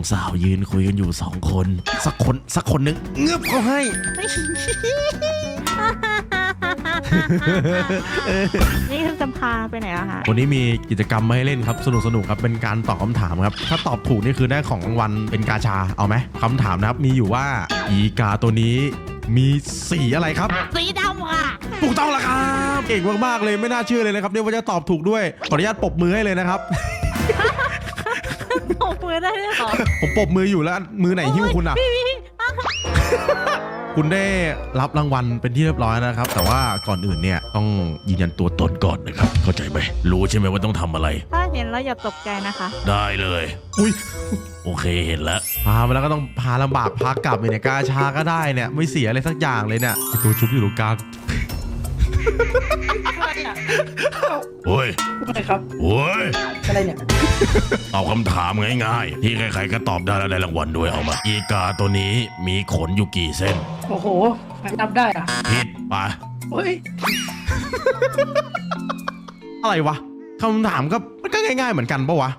องสาวยืนคุยกันอยู่สองคน สักคนสักคนหนึงเงือบเขาให้ นี่จะพาไปไหนอะคะวันนี้มีกิจกรรมมาให้เล่นครับสนุกสนุกครับเป็นการตอบคำถามครับ ถ้าตอบถูกนี่คือได้ของรางวัลเป็นกาชาเอาไหมคำถามนะครับมีอยู่ว่าอีกาตัวนี้มีสีอะไรครับ สีดำค่ะ ถูกต้องแล้วครับเก่งมากๆเลยไม่น่าเชื่อเลยนะครับเนี่ยว่าจะตอบถูกด้วยขออนุญาตปรบมือให้เลยนะครับต บมือได้ด้วยเหรอผมปรบมืออยู่แล้วมือไหนหิ้วคุณอะ พี่พี่คุณได้รับรางวัลเป็นที่เรียบร้อยนะครับ แต่ว่าก่อนอื่นเนี่ยต้องยืนยันตัวตนก่อนนะครับ เข้าใจไหมรู้ใช่ไหมว่าต้องทำอะไร ถ้าเห็นแล้วอย่าตกใจนะคะ ได้เลย อุ้ยโอเคเห็นแล้ว พามาแล้วก็ต้องพาลำบากพากลับไปเนี่ยกาชาก็ได้เนี่ย ไม่เสียอะไรสักอย่างเลยเนี่ยไอ้ตัวชุบอยู่ตรงกลางโอ้ยอะไรครับ โอ้ย อะไรเนี่ยตอบคำถามง่ายๆ ที่ใครๆก็ตอบได้แล้วได้รางวัลด้วยเอามา อีกาตัวนี้มีขนอยู่กี่เส้นโอ้โหใครนับได้อะผิดไปเฮ้ยอะไรวะคำถามก็มันก็ง่าย ๆ เหมือนกันปะวะ